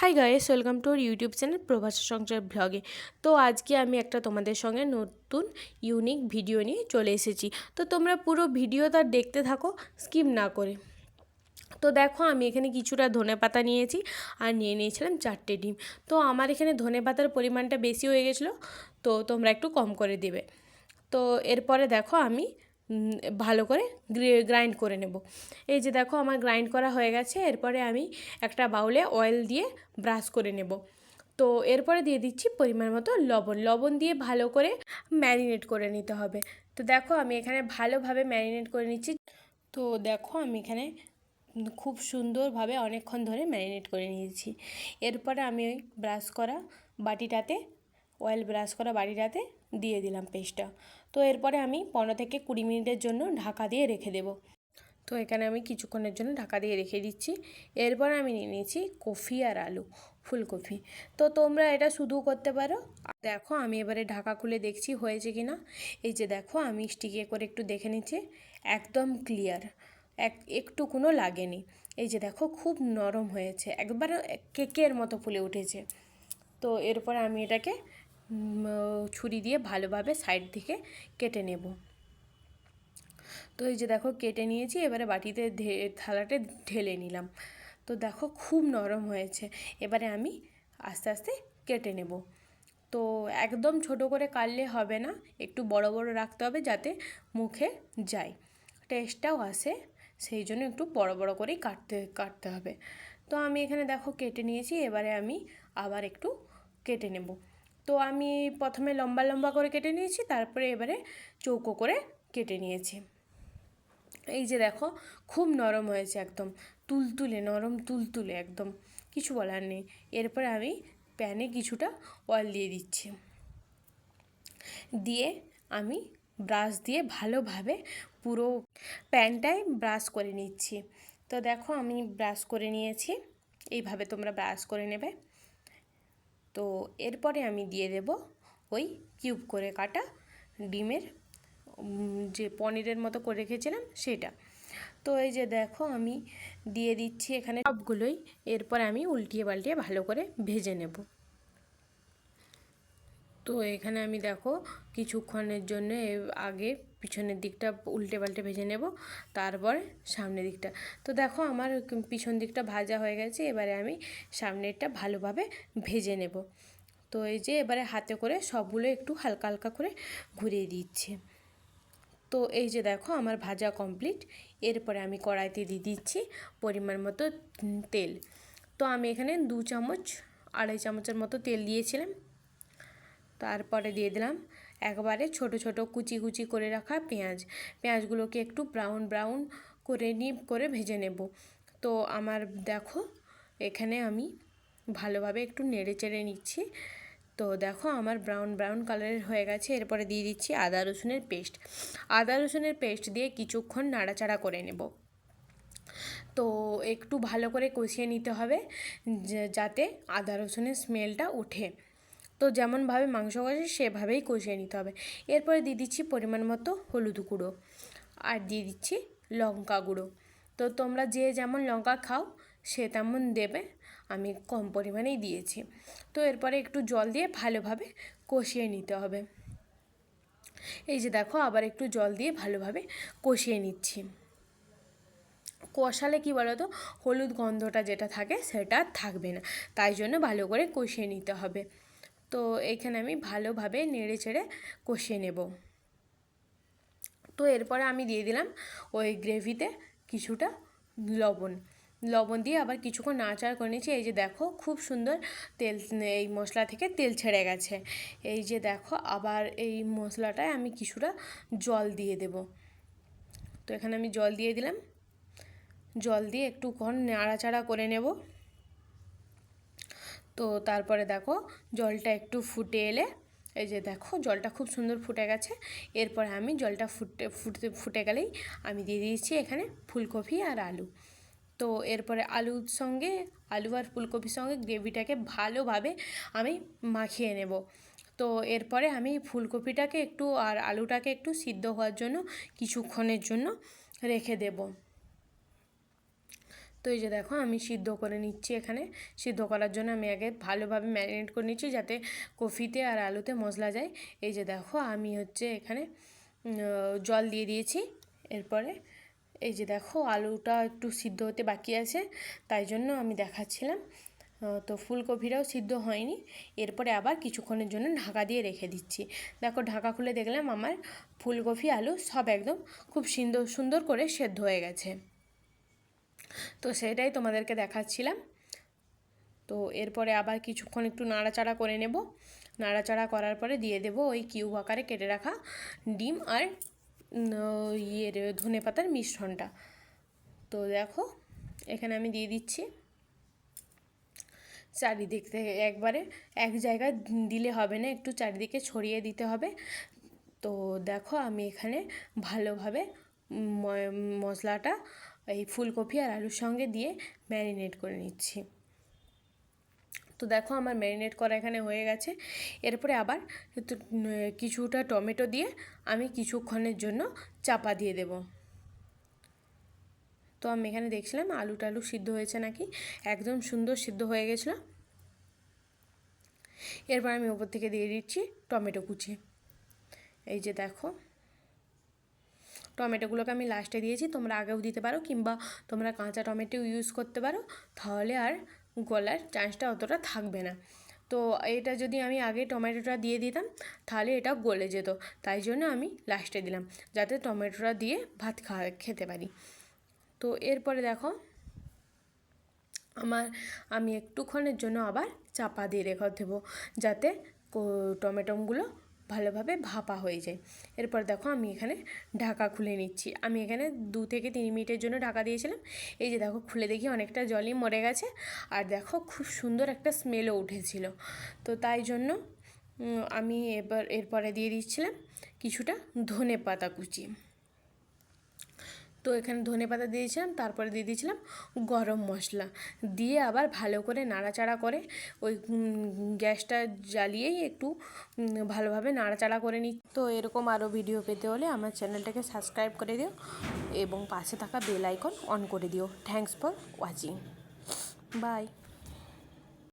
Hi guys welcome to our YouTube channel Prabhas Sansar ব্লগে তো আজকে আমি একটা তোমাদের সঙ্গে নতুন ইউনিক ভিডিও নিয়ে চলে এসেছি। তো তোমরা পুরো ভিডিওটা দেখতে থাকো স্কিপ না করে। তো দেখো, আমি এখানে কিছুটা ধনে পাতা নিয়েছি আর নিয়ে নিয়েছিলাম চারটে ডিম। তো আমার এখানে ধনে পাতার পরিমাণটা বেশি হয়ে গেছিল, তো তোমরা একটু কম করে দেবে। তো এরপরে দেখো, আমি ভালো করে গ্রাইন্ড করে নেব। এই যে দেখো আমার গ্রাইন্ড করা হয়ে গেছে, এরপরে আমি একটা বাউলে অয়েল দিয়ে ব্রাশ করে নেব। তো এরপরে দিয়ে দিচ্ছি পরিমাণ মতো লবণ। লবণ দিয়ে ভালো করে ম্যারিনেট করে নিতে হবে। তো দেখো আমি এখানে ভালোভাবে ম্যারিনেট করে নিচ্ছি। তো দেখো আমি এখানে খুব সুন্দরভাবে অনেকক্ষণ ধরে ম্যারিনেট করে নিয়েছি। এরপরে আমি ওই ব্রাশ করা বাটিটাতে অয়েল ব্রাশ করা বাটিটাতে দিয়ে দিলাম পেস্টটা তো এরপরে আমি পনেরো থেকে কুড়ি মিনিটের জন্য ঢাকা দিয়ে রেখে দেবো। তো এখানে আমি কিছুক্ষণের জন্য ঢাকা দিয়ে রেখে দিচ্ছি। এরপর আমি নিয়ে নিয়েছি কফি আর আলু, ফুলকপি। তো তোমরা এটা শুধু করতে পারো। দেখো আমি এবারে ঢাকা খুলে দেখছি হয়েছে কি না এই যে দেখো আমি স্টিকে করে একটু দেখে নিচ্ছি। একদম ক্লিয়ার। এক একটু কোনো লাগেনি। এই যে দেখো খুব নরম হয়েছে। একবার কেকের মতো ফুলে উঠেছে। তো এরপরে আমি এটাকে ছুরি দিয়ে ভালোভাবে সাইড থেকে কেটে নেব। তো এই যে দেখো কেটে নিয়েছি, এবারে বাটিতে থালাতে ঢেলে নিলাম। তো দেখো খুব নরম হয়েছে, এবারে আমি আস্তে আস্তে কেটে নেব। তো একদম ছোট করে কাটলে হবে না, একটু বড় বড় রাখতে হবে যাতে মুখে যায়। টেস্টটাও আসে, সেই জন্য একটু বড় বড় করেই কাটতে কাটতে হবে। তো আমি এখানে দেখো কেটে নিয়েছি, এবারে আমি আবার একটু কেটে নেব। তো আমি প্রথমে লম্বা লম্বা করে কেটে নিয়েছি, তারপরে এবারে চৌকো করে কেটে নিয়েছি। এই যে দেখো, খুব নরম হয়েছে একদম, তুলতুলে, নরম তুলতুলে একদম, কিছু বলার নেই। এরপরে আমি প্যানে কিছুটা অয়েল দিয়ে দিচ্ছি। দিয়ে আমি ব্রাশ দিয়ে ভালোভাবে পুরো প্যানটাই ব্রাশ করে নিচ্ছি। তো দেখো, আমি ব্রাশ করে নিয়েছি, এইভাবে তোমরা ব্রাশ করে নেবে। তো এরপরে আমি দিয়ে দেব ওই কিউব করে কাটা ডিমের যে পনিরের মতো করে রেখেছিলাম সেটা। তো এই যে দেখো আমি দিয়ে দিচ্ছি এখানে সবগুলোই। এরপর আমি উল্টিয়ে পাল্টিয়ে ভালো করে ভেজে নেব। তো এখানে আমি দেখো কিছুক্ষণের জন্য আগে পিছনের দিকটা উল্টে পাল্টে ভেজে নেব, তারপরে সামনের দিকটা। তো দেখো আমার পিছন দিকটা ভাজা হয়ে গেছে, এবারে আমি সামনেরটা ভালোভাবে ভেজে নেব। তো এই যে এবারে হাতে করে সবগুলো একটু হালকা হালকা করে ঘুরিয়ে দিচ্ছে। তো এই যে দেখো আমার ভাজা কমপ্লিট, এরপরে আমি কড়াইতে দিয়ে দিচ্ছি পরিমাণ মতো তেল। তো আমি এখানে দু চামচ, আড়াই চামচের মতো তেল দিয়েছিলাম। তারপরে দিয়ে দিলাম একবারে ছোট ছোট কুচি কুচি করে রাখা পেঁয়াজ। পেঁয়াজগুলোকে একটু ব্রাউন ব্রাউন করে নি করে ভেজে নেব। তো আমার দেখো এখানে আমি ভালোভাবে একটু নেড়ে চেড়ে নিচ্ছি। তো দেখো আমার ব্রাউন ব্রাউন কালারের হয়ে গেছে। এরপরে দিয়ে দিচ্ছি আদা রসুনের পেস্ট। আদা রসুনের পেস্ট দিয়ে কিছুক্ষণ নাড়াচাড়া করে নেব। তো একটু ভালো করে কষিয়ে নিতে হবে যাতে আদা রসুনের স্মেলটা ওঠে। তো যেমনভাবে মাংস কষে সেভাবেই কষিয়ে নিতে হবে। এরপরে দিয়ে দিচ্ছি পরিমাণ মতো হলুদ গুঁড়ো আর দিয়ে দিচ্ছি লঙ্কা গুঁড়ো। তো তোমরা যে যেমন লঙ্কা খাও সে তেমন দেবে, আমি কম পরিমাণেই দিয়েছি। তো এরপরে একটু জল দিয়ে ভালোভাবে কষিয়ে নিতে হবে। এই যে দেখো, আবার একটু জল দিয়ে ভালোভাবে কষিয়ে নিচ্ছি। কষালে কি বলো তো হলুদ গন্ধটা যেটা থাকে সেটা থাকবে না। তাই জন্য ভালো করে কষিয়ে নিতে হবে। তো এইখানে আমি ভালোভাবে নেড়ে চেড়ে কষিয়ে নেব। তো এরপরে আমি দিয়ে দিলাম ওই গ্রেভিতে কিছুটা লবণ। লবণ দিয়ে আবার কিছুক্ষণ নাড়াচাড়া করে নিয়েছি। এই যে দেখো খুব সুন্দর তেল, এই মশলা থেকে তেল ছেড়ে গেছে। এই যে দেখো আবার এই মশলাটায় আমি কিছুটা জল দিয়ে দেব। তো এখানে আমি জল দিয়ে দিলাম। জল দিয়ে একটুক্ষণ নাড়াচাড়া করে নেব। তো তারপরে দেখো জলটা একটু ফুটে এলে, এই যে দেখো জলটা খুব সুন্দর ফুটে গেছে। এরপরে আমি জলটা ফুটে, ফুটতে, ফুটে গেলেই আমি দিয়ে দিয়েছি এখানে ফুলকপি আর আলু। তো এরপরে আলুর সঙ্গে, আলু আর ফুলকপির সঙ্গে গ্রেভিটাকে ভালোভাবে আমি মাখিয়ে নেব। তো এরপরে আমি ফুলকপিটাকে একটু আর আলুটাকে একটু সিদ্ধ হওয়ার জন্য, কিছুক্ষণের জন্য রেখে দেবো। এই যে দেখো, আমি সিদ্ধ করে নিচ্ছি এখানে। সিদ্ধ করার জন্য আমি আগে ভালোভাবে ম্যারিনেট করে নিচ্ছি যাতে কফিতে আর আলুতে মশলা যায়। এই যে দেখো, আমি হচ্ছে এখানে জল দিয়ে দিয়েছি। এরপরে এই যে দেখো, আলুটা একটু সিদ্ধ হতে বাকি আছে, তাই জন্য আমি দেখাচ্ছিলাম। তো ফুলকপিটাও সিদ্ধ হয়নি। এরপরে আবার কিছুক্ষণের জন্য ঢাকা দিয়ে রেখে দিচ্ছি। দেখো, ঢাকা খুলে দেখলাম আমার ফুলকপি, আলু সব একদম খুব সুন্দর সুন্দর করে সেদ্ধ হয়ে গেছে। তো সেটাই তোমাদেরকে দেখাচ্ছিলাম। তো এরপরে আবার কিছুক্ষণ একটু নাড়াচাড়া করে নেব। নাড়াচাড়া করার পরে দিয়ে দেব ওই কিউব আকারে কেটে রাখা ডিম আর ইয়ের, ধনে পাতার মিশ্রণটা। তো দেখো, এখানে আমি দিয়ে দিচ্ছি। চারিদিক থেকে একবারে এক জায়গায় দিলে হবে না, একটু চারিদিকে ছড়িয়ে দিতে হবে। তো দেখো, আমি এখানে ভালোভাবে মশলাটা এই ফুলকপি আর আলুর সঙ্গে দিয়ে ম্যারিনেট করে নিচ্ছি। তো দেখো আমার ম্যারিনেট করা এখানে হয়ে গেছে। এরপরে আবার কিছুটা টমেটো দিয়ে আমি কিছুক্ষণের জন্য চাপা দিয়ে দেব। তো আমি এখানে দেখছিলাম আলু টালু সিদ্ধ হয়েছে নাকি? একদম সুন্দর সিদ্ধ হয়ে গেছিল। এরপর আমি ওপর থেকে দিয়ে দিচ্ছি টমেটো কুচি। এই যে দেখো। টমেটোগুলোকে আমি লাস্টে দিয়েছি, তোমরা আগেও দিতে পারো কিংবা তোমরা কাঁচা টমেটো ইউজ করতে পারো, তাহলে আর গলার চান্সটা অতটা থাকবে না। তো এটা যদি আমি আগে টমেটোটা দিয়ে দিতাম, তাহলে এটা গলে যেত, তাই জন্য আমি লাস্টে দিলাম, যাতে টমেটোটা দিয়ে ভাত খাওয়া, খেতে পারি। তো এরপরে দেখো, আমার, আমি একটুক্ষণের জন্য আবার চাপা দিয়ে রেখে দেবো, যাতে টমেটোগুলো ভালোভাবে ভাপা হয়ে যায়। এরপর দেখো আমি এখানে ঢাকা খুলে নিচ্ছি। আমি এখানে দু থেকে তিন মিনিটের জন্য ঢাকা দিয়েছিলাম। এই যে দেখো খুলে দেখি অনেকটা জলই মরে গেছে। আর দেখো খুব সুন্দর একটা স্মেলও উঠেছিল। তো তাই জন্য আমি এবার এরপরে দিয়ে দিচ্ছিলাম কিছুটা ধনে পাতা কুচি। তো এখানে ধনে পাতা দিয়েছিলাম, তারপরে দিয়ে দিয়েছিলাম গরম মশলা। দিয়ে আবার ভালো করে নাড়াচাড়া করে ওই গ্যাসটা জ্বালিয়েই একটু ভালোভাবে নাড়াচাড়া করে নিই। তো এরকম আরও ভিডিও পেতে হলে আমার চ্যানেলটাকে সাবস্ক্রাইব করে দিও এবং পাশে থাকা বেল আইকন অন করে দিও। Thanks for watching. বাই।